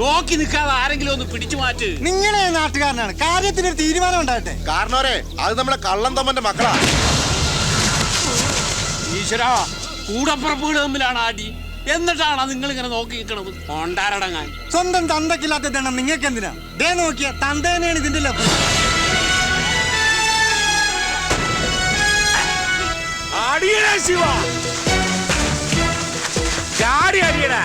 നോക്കി നിൽക്കാതെ ആരെങ്കിലും ഒന്ന് പിടിച്ചു മാറ്റ്. നിങ്ങളെ നാട്ടുകാരനാണ്. കാര്യത്തിന് ഒരു തീരുമാനം ഉണ്ടാകട്ടെ. കാരണവരെ അത് നമ്മുടെ കള്ളം തമ്മന്റെ മക്കളാ. ഈശ്വര കൂടപ്പുറപ്പുകൾ തമ്മിലാണ് ആടി. എന്നിട്ടാണോ നിങ്ങൾ ഇങ്ങനെ നോക്കി നിൽക്കണത്. കൊണ്ടാരടങ്ങാൻ സ്വന്തം തന്തക്കില്ലാത്ത ദണ്ണം നിങ്ങൾക്ക് എന്തിനാ? ദേ നോക്കിയ തന്തേനെയാണ് ഇതിന്റെ ലഭ്യം ആടിയേ ശിവ? ചാടി അടിയടാ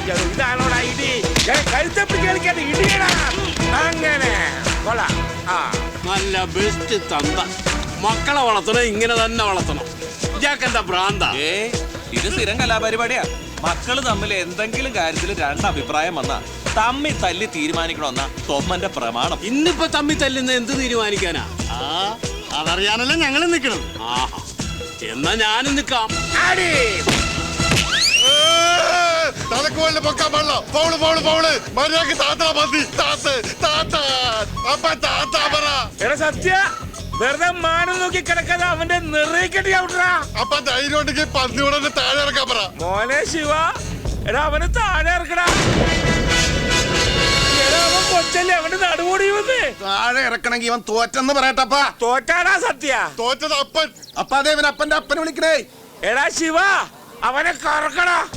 അയ്യയ്യയ്യയ്യോ, ഇതാണോടാ ഇടി? കഴുത്തപ്പി കേൾക്കാതെ ഇടിയടാ. അങ്ങനെ. കൊള്ളാം. ആ. നല്ല ബെസ്റ്റ് തന്ത. മക്കളെ വളർത്തണം ഇങ്ങനെ തന്നെ വളർത്തണം. ഇയാക്കെന്താ ഭ്രാന്ത? ഏ ഇത് സ്ഥിരം കലാപരിപാടിയാ. മക്കൾ തമ്മിൽ എന്തെങ്കിലും കാര്യത്തിൽ രണ്ടഭിപ്രായം വന്നാ തമ്മി തല്ലി തീരുമാനിക്കണമെന്ന തൊമ്മന്റെ പ്രമാണം. ഇന്നിപ്പോ തമ്മി തല്ലുന്ന എന്ത് തീരുമാനിക്കാനാ? ആ. അതറിയാനല്ല ഞങ്ങൾ നിൽക്കണം ആഹാ. എന്നാ ഞാനും നിക്കാം. അടി തലക്കോലിന് പൊക്കാൻ പാടില്ല. പൗൾ പൗൾ പൗൾ മര്യാദയ്ക്ക് താത്ത മതി. താത്ത് താത്ത. അപ്പ താത്ത പറ. എടാ സത്യ വെറുതെ മാനം നോക്കി കിടക്കാതെ അവന്റെ നിറയിക്കട്ടി ഔട്ടറാ അപ്പ ധൈര്യം ഉണ്ടെങ്കിൽ പന്നിയോടെ താഴെ ഇറക്കാൻ പറ. മോനെ ശിവ എടാ അവന് താഴെ ഇറക്കടാ. എടാ അവൻ കൊച്ചല്ലേ അവന്റെ നടുകൂടി വന്ന് താഴെ ഇറക്കണമെങ്കിൽ ഇവൻ തോറ്റെന്ന് പറയട്ടപ്പാ തോറ്റാടാ സത്യ. തോറ്റത് അപ്പൻ. അപ്പ അതേ ഇവൻ അപ്പന്റെ അപ്പനെ വിളിക്കണേ. എടാ ശിവ അവനെ കറക്കടാ.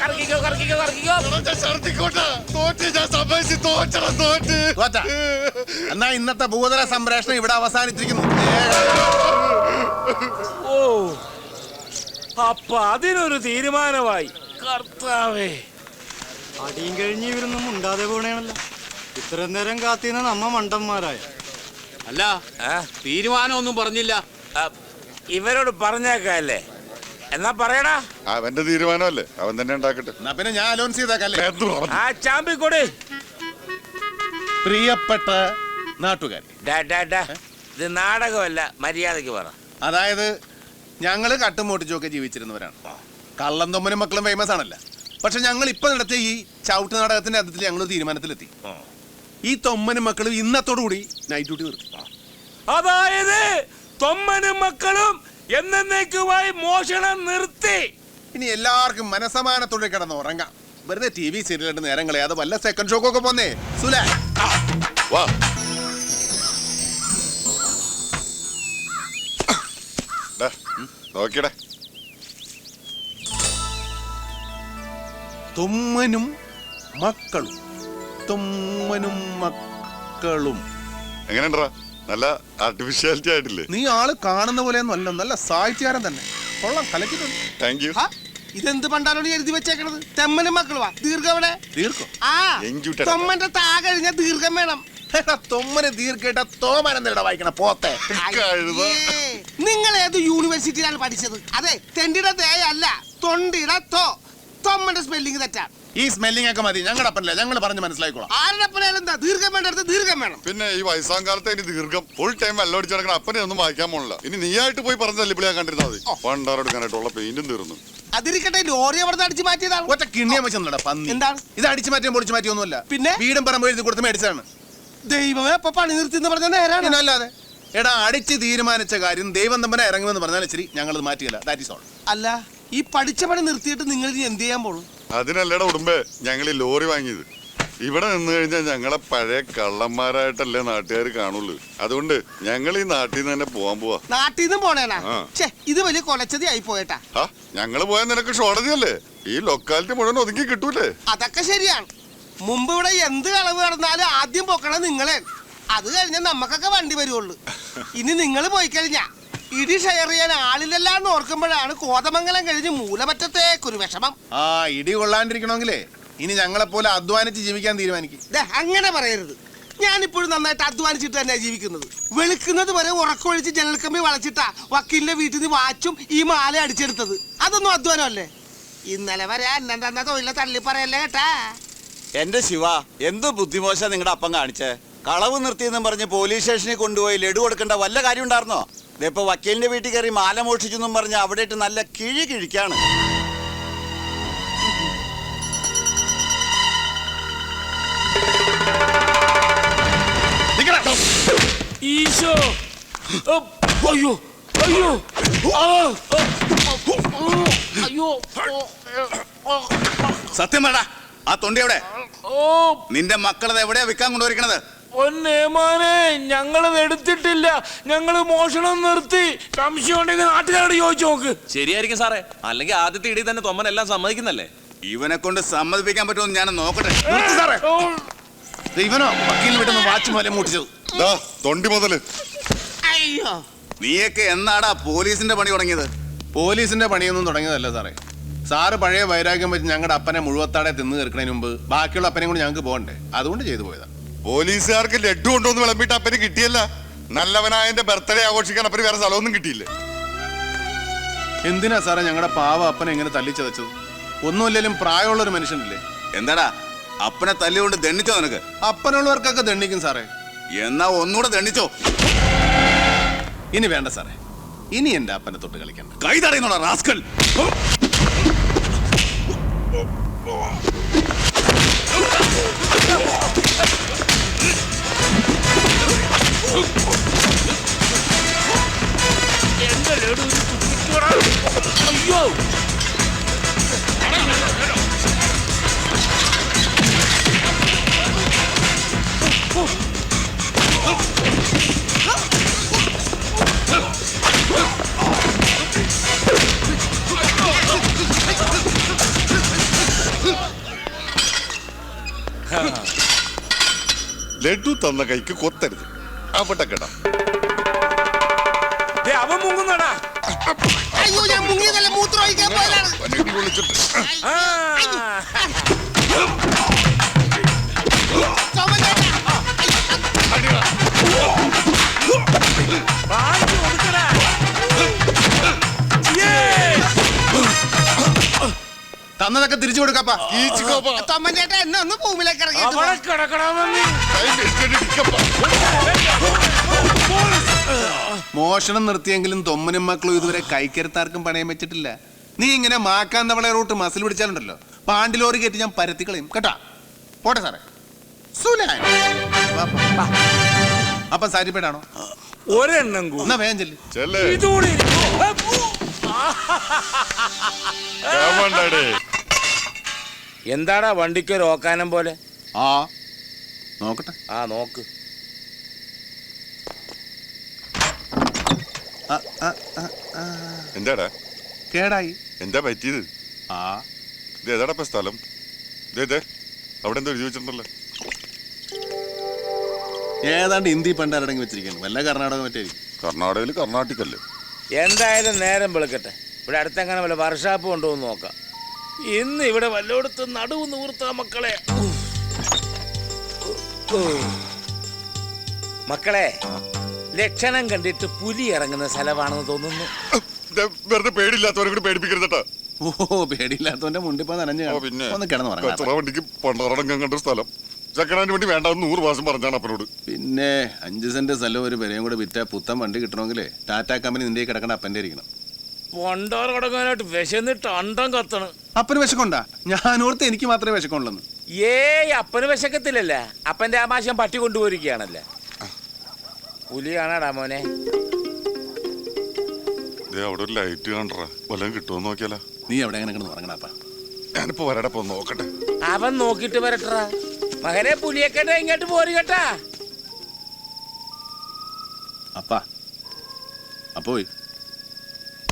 കറക്കിക്കോ കറക്കിക്കോ കറക്കിക്കോ. തോറ്റ? എന്നാ ഇന്നത്തെ ഭൂതല സംപ്രേഷണം ഇവിടെ അവസാനിച്ചിരിക്കുന്നു. ഓ. അപ്പൊ അതിനൊരു തീരുമാനമായി. കർത്താവേ. അടിയും കഴിഞ്ഞ് ഇവരൊന്നും ഉണ്ടാതെ പോണേണല്ലോ ഇത്രയും നേരം കാത്തിന്ന് നമ്മ മണ്ടന്മാരായ. അല്ല ആ, തീരുമാനമൊന്നും പറഞ്ഞില്ല. ഇവരോട് പറഞ്ഞേക്കല്ലേ? എന്നാ പറയടാ. അവന്റെ തീരുമാനമല്ലേ? അവൻ തന്നെ ഉണ്ടാക്കട്ടെ. എന്നാ പിന്നെ ഞാൻ അലോൺസ് ചെയ്തേക്കല്ലേ? ആ ചാമ്പിക്കൊടി. പ്രിയപ്പെട്ട നാട്ടുകാരി. ഡാ, ഡാ, ഡാ. ഇത് നാടകമല്ല മര്യാദയ്ക്ക് പറ. അതായത് ഞങ്ങൾ കട്ടുമോട്ടിച്ചൊക്കെ ജീവിച്ചിരുന്നവരാണ്. കള്ളം തൊമ്മനും മക്കളും ഫേമസ് ആണല്ലോ. പക്ഷെ ഞങ്ങൾ ഇപ്പൊ നടത്തിയ ഈ ചവിട്ട് നാടകത്തിന്റെ അർത്ഥത്തിൽ ഞങ്ങൾ തീരുമാനത്തിലെത്തി. ഈ തൊമ്മനും മക്കളും ഇന്നത്തോടു കൂടി നൈറ്റ് ഡ്യൂട്ടി നിർത്തി അതായത് തൊമ്മനും മക്കളും എന്നേക്കുമായി മോഷണം നിർത്തി. ഇനി എല്ലാവർക്കും മനസമാനത്തോടെ കിടന്ന് ഉറങ്ങാം. വെറുതെ ടി വി സീരിയലിന്റെ നേരം കളയാതെ വല്ല സെക്കൻഡ് ഷോക്കൊക്കെ പോന്നേ. സുല. വാ. ഡാ, തുമ്മനും മക്കളും. തുമ്മനും മക്കളും. എങ്ങനെയുണ്ടാ നല്ല ആർട്ടിഫിഷ്യാലിറ്റി ആയിട്ടില്ലേ? നീ ആൾ കാണുന്ന പോലെ ഒന്നല്ല നല്ല സാഹിത്യകാരൻ തന്നെ. കൊള്ളാം കലക്കിട്ടുണ്ട് താങ്ക് യു ഇതെന്ത് പണ്ടാലോട് എഴുതി വെച്ചേക്കണത്? തെമ്മനും മക്കളുവാ. ദീർഘം എവിടെ ദീർഘം? ആ തൊമ്മന്റെ താ കഴിഞ്ഞ ദീർഘം വേണം. തൊമ്മന് ദീർഘട്ട തോമനെന്താ വായിക്കണ. പോത്തെ. നിങ്ങൾ ഏത് യൂണിവേഴ്സിറ്റിയിലാണ് പഠിച്ചത്? അതെ തെണ്ടിയുടെ തേയല്ല തൊണ്ടിയുടെ തോ. തൊമ്മന്റെ സ്പെല്ലിംഗ് തെറ്റാണ് ഈ സ്മെല്ലിംഗ് ഒക്കെ മതി. ഞങ്ങളുടെ അപ്പനല്ല. ഞങ്ങൾ പറഞ്ഞ് മനസ്സിലായിക്കോളാം. ആരുടെ അപ്പനായാലും എന്താ? ദീർഘം വേണ്ടടുത്ത് ദീർഘം വേണം. പിന്നെ ഈ വയസ്സാം കാലത്ത് ഇനി ദീർഘം ഫുൾ ടൈം നടക്കണ അപ്പനെ ഒന്നും വായിക്കാൻ പോണില്ല. ഇനി നീയായിട്ട് പോയി പറഞ്ഞ ഞാൻ കണ്ടിരുന്നാൽ മതി പണ്ടാറെടുക്കാനായിട്ടുള്ള പെയിന്റും തീർന്നു. അതിരിക്കട്ടെ ലോറി അവിടെ അടിച്ചു മാറ്റിയതാണ് ഒറ്റ കിണ്ണിയം വെച്ചൊന്നുമില്ല പന്നി. എന്താണ്? ഇത് അടിച്ചു മാറ്റിയും പൊളിച്ചു മാറ്റിയൊന്നുമല്ല പിന്നെ? വീടും പറമ്പ് എഴുതി കൊടുത്ത് മേടിച്ചാണ് ദൈവമേ അപ്പൊ പണി നിർത്തി എന്ന് പറഞ്ഞ നേരാണ്. അല്ലാതെ എടാ അടിച്ച് തീരുമാനിച്ച കാര്യം ദൈവം തമ്പനെ ഇറങ്ങുമെന്ന് പറഞ്ഞാൽ ശരി ഞങ്ങൾ മാറ്റിയില്ല. ദാറ്റ് ഇസ് ഓൾ അല്ല ഈ പഠിച്ച പണി നിർത്തിയിട്ട് നിങ്ങൾ ഇനി എന്ത് ചെയ്യാൻ പോണു? അതിനല്ലട ഉടുമ്പേ ഞങ്ങൾ ഈ ലോറി വാങ്ങിയത്. ഇവിടെ നിന്ന് കഴിഞ്ഞാൽ ഞങ്ങളെ പഴയ കള്ളന്മാരായിട്ടല്ലേ നാട്ടുകാർ കാണുള്ളൂ. അതുകൊണ്ട് ഞങ്ങൾ ഈ നാട്ടിൽ നിന്ന് തന്നെ പോവാൻ പോവാ. നാട്ടിൽ നിന്ന് പോണേനാ? ആ. ഛേ ഇത് വലിയ കൊലച്ചതി ആയി പോയട്ടാ. ആ ഞങ്ങൾ പോയാൽ നിനക്ക് ഷോടതിയല്ലേ? ഈ ലൊക്കാലിറ്റി മുഴുവൻ ഒതുക്കി കിട്ടൂലേ? അതൊക്കെ ശരിയാണ്. മുമ്പ് ഇവിടെ എന്ത് കളവ് നടന്നാലും ആദ്യം പോക്കണം നിങ്ങളെ അത് കഴിഞ്ഞാൽ നമുക്കൊക്കെ വണ്ടി വരുവുള്ളൂ. ഇനി നിങ്ങൾ പോയി കഴിഞ്ഞാ ഇടി ഷെയർ ചെയ്യാൻ ആളില്ലല്ലാന്ന് ഓർക്കുമ്പോഴാണ് കോതമംഗലം കഴിഞ്ഞ് മൂലമറ്റത്തേക്കൊരു വിഷമം. ആ ഇടി കൊള്ളാണ്ടിരിക്കണമെങ്കിലേ. ഇനി ഞങ്ങളെ പോലെ അധ്വാനിച്ച് ജീവിക്കാൻ തീരുമാനിക്കും. ദേ, അങ്ങനെ പറയരുത്. ഞാനിപ്പോഴും നന്നായിട്ട് അധ്വാനിച്ചിട്ട് തന്നെയാണ് ജീവിക്കുന്നത്. വെളുക്കുന്നത് വരെ ഉറക്കമൊഴിച്ച് ജനൽക്കമ്പി വളച്ചിട്ടാ വക്കീലിന്റെ വീട്ടിൽ നിന്ന് വാച്ചും ഈ മാല അടിച്ചെടുത്തത്. അതൊന്നും അധ്വാനമല്ലേ? ഇന്നലെ വരെ അന്നം തന്ന തൊഴിലെ തള്ളി പറയല്ലേ കേട്ടാ? എന്റെ ശിവ എന്ത് ബുദ്ധിമോശ നിങ്ങളുടെ അപ്പം കാണിച്ചേ? കളവ് നിർത്തിയെന്നും പറഞ്ഞ് പോലീസ് സ്റ്റേഷനിൽ കൊണ്ടുപോയി ലഡു കൊടുക്കേണ്ട വല്ല കാര്യം ഉണ്ടായിരുന്നോ ഇതിപ്പോ വക്കീലിന്റെ വീട്ടിൽ കയറി മാല മോഷിച്ചെന്നും പറഞ്ഞ് അവിടെ ഇട്ട് നല്ല കിഴി കിഴിക്കാണ്. സത്യം വേണ്ട ആ തൊണ്ടി എവിടെ? നിന്റെ മക്കളത് എവിടെയാ വിൽക്കാൻ കൊണ്ടുപോയിരിക്കണത് പൊന്നേമാനെ ഞങ്ങളത് എടുത്തിട്ടില്ല. ഞങ്ങൾ മോഷണം നിർത്തി. സംശയം ഉണ്ടെങ്കിൽ നാട്ടുകാരോട് ചോദിച്ചു നോക്ക്. ശരിയായിരിക്കും സാറേ. അല്ലെങ്കിൽ ആദ്യത്തെ ഇടി തന്നെ തൊമ്മൻ എല്ലാം സമ്മതിക്കുന്നല്ലേ? ഇവനെ കൊണ്ട് സമ്മതിപ്പിക്കാൻ പറ്റുമെന്ന് ഞാൻ നോക്കട്ടെ. സാറേ. ദേ ഇവനോ? വക്കീലിന് വിട്ടുന്ന വാച്ച് പോലെ മൂട്ടിച്ചത്. ദാ തൊണ്ടി മുതൽ. അയ്യോ. നീയൊക്കെ എന്നാടാ പോലീസിന്റെ പണി തുടങ്ങിയത്? പോലീസിന്റെ പണിയൊന്നും തുടങ്ങിയതല്ല സാറേ. സാറ് പഴയ വൈരാഗ്യം വെച്ച് ഞങ്ങളുടെ അപ്പനെ മുഴുവത്താടെ തിന്ന് തീർക്കണതിന് മുമ്പ് ബാക്കിയുള്ള അപ്പനെയും കൂടി ഞങ്ങൾക്ക് പോകണ്ടേ? അതുകൊണ്ട് ചെയ്തു പോയതാ. പോലീസുകാർക്ക് ലഡു കൊണ്ടുവന്ന് വിളമ്പിട്ട് അപ്പന് കിട്ടിയല്ല. നല്ലവനായ എന്റെ ബർത്ത്ഡേ ആഘോഷിക്കാൻ അപ്പന് വേറെ സ്ഥലമൊന്നും കിട്ടിയില്ല. എന്തിനാ സാറേ ഞങ്ങളുടെ പാവ അപ്പനെ ഇങ്ങനെ തല്ലിച്ചതച്ചത്? ഒന്നുമില്ലെങ്കിലും പ്രായമുള്ള ഒരു മനുഷ്യനില്ലേ? എന്താടാ? അപ്പനെ തല്ലുകൊണ്ട് ദണ്ണിച്ചോ നിനക്ക്? അപ്പനുള്ളവർക്കൊക്കെ ദണ്ണിക്കും സാറേ. എന്നാ ഒന്നുകൂടെ ദണ്ണിച്ചോ. ഇനി വേണ്ട സാറേ. ഇനി എന്റെ അപ്പനെ തൊട്ട് കളിക്കണ്ട. കൈ തടയുന്നോടാ റാസ്കൽ. എന്റെ ലഡു ഇത് തുപ്പിക്കോടാ. അയ്യോ ലഡു തന്ന കൈക്ക് കൊത്തരുത്. അവിടെ ദേ, അവൻ മുങ്ങുന്നടാ. അയ്യോ ഞാൻ മുങ്ങിയതല്ല? മൂത്രം ഒഴിക്കാൻ പോയതാണ്. ആ. തന്നതൊക്കെ തിരിച്ചു കൊടുക്കപ്പാ തൊമ്മൻചേട്ടാ എന്നെ ഒന്ന് ഭൂമിയിലേക്ക് ഇറങ്ങി മോഷണം നിർത്തിയെങ്കിലും തൊമ്മനും മക്കളും ഇതുവരെ കൈക്കരുത്താർക്കും പണയം വെച്ചിട്ടില്ല. നീ ഇങ്ങനെ മാക്കാൻ തവളെ റൂട്ട് മസിൽ പിടിച്ചാലുണ്ടല്ലോ. പാണ്ടിലോറി കയറ്റി ഞാൻ പരത്തി കളയും കേട്ടാ? പോട്ടെ സാറേ. സുലാൻ. വാ, പോ, സാരിപ്പേടാണോ ഒരെണ്ണം കൂടി. വേഗം ചെല്ല്. ഇതുകൂടി. എന്താടാ വണ്ടിക്ക് ഒരു ഓക്കാനം പോലെ? ആ നോക്കട്ടെ. ആ നോക്ക്. എന്താടാ? കേടായി. എന്താ പറ്റിയത്? ആ. ഇത് ഏതാടാ ഇപ്പൊ സ്ഥലം? ഇതേ ദേ അവിടെ എന്തോ എഴുതി വെച്ചിട്ടുണ്ടല്ലോ. ഏതാണ്ട് ഹിന്ദി പണ്ടാരടങ്ങി വെച്ചിരിക്കുന്നു. വല്ല കർണാടക മറ്റേ കർണാടകയിൽ കർണാട്ടിക്കല്ലേ. എന്തായാലും നേരം വെളുക്കട്ടെ. ഇവിടെ അടുത്തെങ്ങനെ വല്ല വർഷാപ്പ് കൊണ്ടുവന്ന് നോക്കാം. ഇന്ന് ഇവിടെ വല്ലോടത്ത് നടുവ് നൂർത്ത മക്കളെ. മക്കളെ ലക്ഷണം കണ്ടിട്ട് പുലി ഇറങ്ങുന്ന സ്ഥലമാണെന്ന് തോന്നുന്നു. ദേ, വെറുതെ പേടിയില്ലാത്തവരെ കൂടി പേടിപ്പിക്കരുത് ഓ പേടിയില്ലാത്തവന്റെ മുണ്ടിപ്പോ നനഞ്ഞു പിന്നെ ഒന്ന് കിടന്നു പറഞ്ഞു വണ്ടിക്ക് പണ്ടാറടങ്കം കണ്ട സ്ഥലം. ചെക്കനാന് വേണ്ടി വേണ്ട നൂറ് പറഞ്ഞാണ് അപ്പനോട്. പിന്നെ അഞ്ച് സെന്റ് സ്ഥലം ഒരു പെരയും കൂടെ വിറ്റ പുത്തൻ വണ്ടി കിട്ടണമെങ്കിൽ ടാറ്റ കമ്പനി നിന്റെ കിടക്കണ അപ്പന്റെ ഇരിക്കണം. പൊണ്ടോർ കൊടുക്കാനായിട്ട് വിശന്നിട്ട് അണ്ടം കത്തണ്. അപ്പന് വിശക്കുണ്ടാ. ഞാൻ ഓർത്ത് എനിക്ക് മാത്രമേ വിശക്കുള്ളൂ ഏയ് അപ്പന് വിശക്കത്തില്ലല്ല. അപ്പന്റെ ആമാശം പട്ടി കൊണ്ടുപോയിരിക്കുകയാണല്ലേ. പുലിയാണാടാ മോനെ. ദേ അവിടെ ഒരു ലൈറ്റ് കണ്ടറ വല്ലതും കിട്ടുമോ നോക്കിയാലോ. നീ എവിടെ എങ്ങനെ കിടന്ന് ഉറങ്ങണപ്പാ ഞാനിപ്പോ വരടെ പോ നോക്കട്ടെ. അവൻ നോക്കിട്ട് വരട്ടാ മകനെ പുലിയക്കട്ടെ ഇങ്ങോട്ട് പോരി കേട്ടാ. അപ്പാ. അപ്പോയി.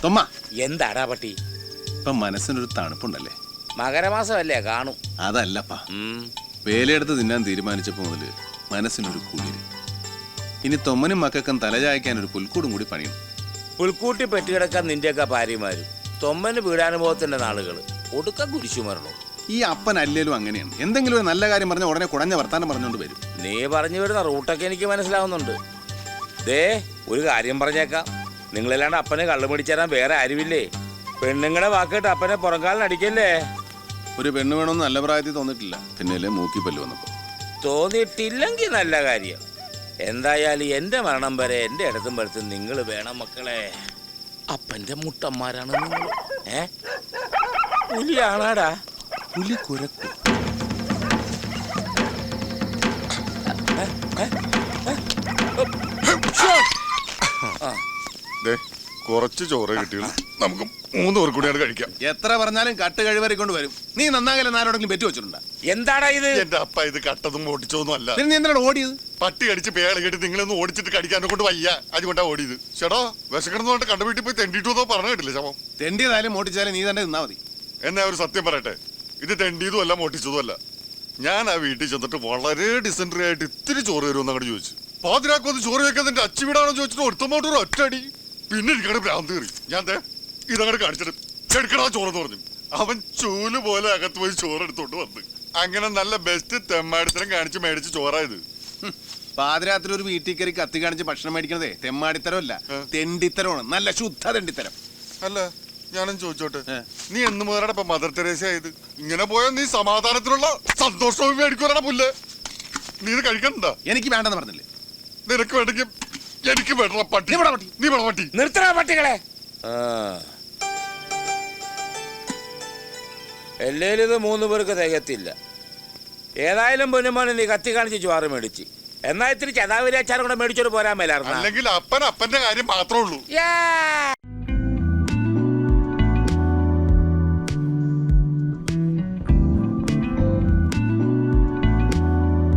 തൊമ്മ. എന്താടാ പട്ടി? ഇപ്പൊ മനസ്സിനൊരു തണുപ്പുണ്ടല്ലേ? മകരമാസമല്ലേ കാണും. അതല്ലപ്പാ. ഉം. വേലയെടുത്ത് തിന്നാൻ തീരുമാനിച്ചപ്പോ മുതൽ മനസ്സിനൊരു കുളിര്. ഇനി തൊമ്മനും മക്കൾക്കും തലചായ്ക്കാൻ ഒരു പുൽക്കൂടും കൂടി പണിയും. പുൽക്കൂട്ടി പെറ്റുകിടക്കാൻ നിന്റെയൊക്കെ ഭാര്യമാരും. തൊമ്മന് വീടാനുഭവത്തിന്റെ നാളുകൾ ഒടുക്ക കുരിശു മരണവും. ഈ അപ്പൻ അല്ലേലും അങ്ങനെയാണ്. എന്തെങ്കിലും ഒരു നല്ല കാര്യം പറഞ്ഞ ഉടനെ കുടഞ്ഞ വർത്താനം പറഞ്ഞുകൊണ്ട് വരും. നീ പറഞ്ഞു വരുന്ന റൂട്ടൊക്കെ എനിക്ക് മനസ്സിലാവുന്നുണ്ട്. ദേ ഒരു കാര്യം പറഞ്ഞേക്കാം. നിങ്ങളല്ലാണ്ട് അപ്പനെ കള്ളു പിടിച്ചേരാൻ വേറെ ആരുമില്ലേ? പെണ്ണുങ്ങളെ വാക്കിട്ട് അപ്പനെ പുറംകാലിനടിക്കല്ലേ ഒരു പെണ്ണ് വേണമെന്ന് നല്ല പ്രായത്തിൽ തോന്നിട്ടില്ല പിന്നെയല്ലേ മൂക്കി പല്ല് വന്നപ്പോ. തോന്നിയിട്ടില്ലെങ്കിൽ നല്ല കാര്യം. എന്തായാലും എന്റെ മരണം വരെ എന്റെ ഇടത്തും പടുത്തും നിങ്ങൾ വേണം മക്കളെ. അപ്പന്റെ മുട്ടന്മാരാണ് നിങ്ങൾ. ഏ? പുലിയാണാടാ. പുലി കുരക്കും! കുറച്ച് ചോറ് കിട്ടിയുള്ളൂ. നമുക്ക് മൂന്ന് പേർ കൂടിയാണ് കഴിക്കാം. എത്ര പറഞ്ഞാലും കട്ട് കഴിവറി കൊണ്ട് വരും. നീ നന്നാകല ആരോടെങ്കിലും പെറ്റു വെച്ചിട്ടുണ്ടോ? എന്താടാ ഇത്? എന്റെ അപ്പ ഇത് കട്ടതും ഓടിച്ചതൊന്നും അല്ല പിന്നെ നീ എന്തിനാണ് ഓടിയത്? പട്ടി കടിച്ച് പേള കേട്ട് നിങ്ങളൊന്ന് ഓടിച്ചിട്ട് കടിക്കാനെ കൊണ്ട് വയ്യ. അതുകൊണ്ടാ ഓടിയത്. ചേട്ടോ വിശക്കണമെന്ന് കണ്ട വീട്ടിൽ പോയി തെണ്ടിട്ടു പറഞ്ഞു കേട്ടില്ല ശവം? തെണ്ടിയതായാലും മോട്ടിച്ചാലും നീ തന്നെ നിന്നാ മതി. എന്നാ ഒരു സത്യം പറയട്ടെ. ഇത് തെണ്ടിയതും അല്ല മോട്ടിച്ചതും അല്ല ഞാൻ ആ വീട്ടിൽ ചെന്നിട്ട് വളരെ ഡിസെൻട്രി ആയിട്ട് ഇത്തിരി ചോറ് തരുമെന്ന് അങ്ങോട്ട് ചോദിച്ചു. പാതിരാക്കൊന്ന് ചോറ് വെക്കാൻ എന്റെ അച്ഛ വീടാണോ ചോദിച്ചിട്ട് ഒരുത്തമോട്ടൊരു ഒറ്റടി പിന്നെ എനിക്കവിടെ ഭ്രാന്ത് കയറി. ഞാൻ ദേ ഇതങ്ങോട്ട് കാണിച്ചിട്ട് ചോറ് ചോറെന്ന് പറഞ്ഞു. അവൻ ചൂൽ പോലെ അകത്ത് പോയി ചോറ് എടുത്തോണ്ട് വന്നു. അങ്ങനെ നല്ല ബെസ്റ്റ് തെമ്മാടിത്തരം കാണിച്ച് മേടിച്ച് ചോറായത്. പാതിരാത്രി ഒരു വീട്ടിൽ കയറി കത്തി കാണിച്ച് ഭക്ഷണം മേടിക്കണതേ തെമ്മാടിത്തരം അല്ല തെണ്ടിത്തരമാണ്. നല്ല ശുദ്ധ തെണ്ടിത്തരം. അല്ല ഞാനും ചോദിച്ചോട്ടെ? നീ എന്ന് മുതലാണ് ഇപ്പൊ മദർ തെരേസ ആയത് ഇങ്ങനെ പോയാൽ നീ സമാധാനത്തിലുള്ള സന്തോഷവും മേടിക്കുവാണ് പുല്ല്. നീ ഇത് കഴിക്കണ്ട? എനിക്ക് വേണ്ടെന്ന് പറഞ്ഞില്ലേ? നിനക്ക് വേണ്ടെങ്കിൽ എനിക്ക് വേണ്ട പട്ടി. നീ പട്ടി. നിർത്തണ പട്ടികളെ. ആ. എല്ലേലും ഇത് മൂന്ന് പേർക്ക് തികത്തില്ല. ഏതായാലും പൊന്നുമോനെ നീ കത്തി കാണിച്ച് ചോറ് മേടിച്ച്. എന്നാ ഇത്തിരി ചതാവിരി അച്ചാറും കൂടെ മേടിച്ചോട് പോരാൻ മേലായിരുന്നു. അല്ലെങ്കിൽ അപ്പൻ അപ്പന്റെ കാര്യം മാത്രമേ ഉള്ളൂ. യാ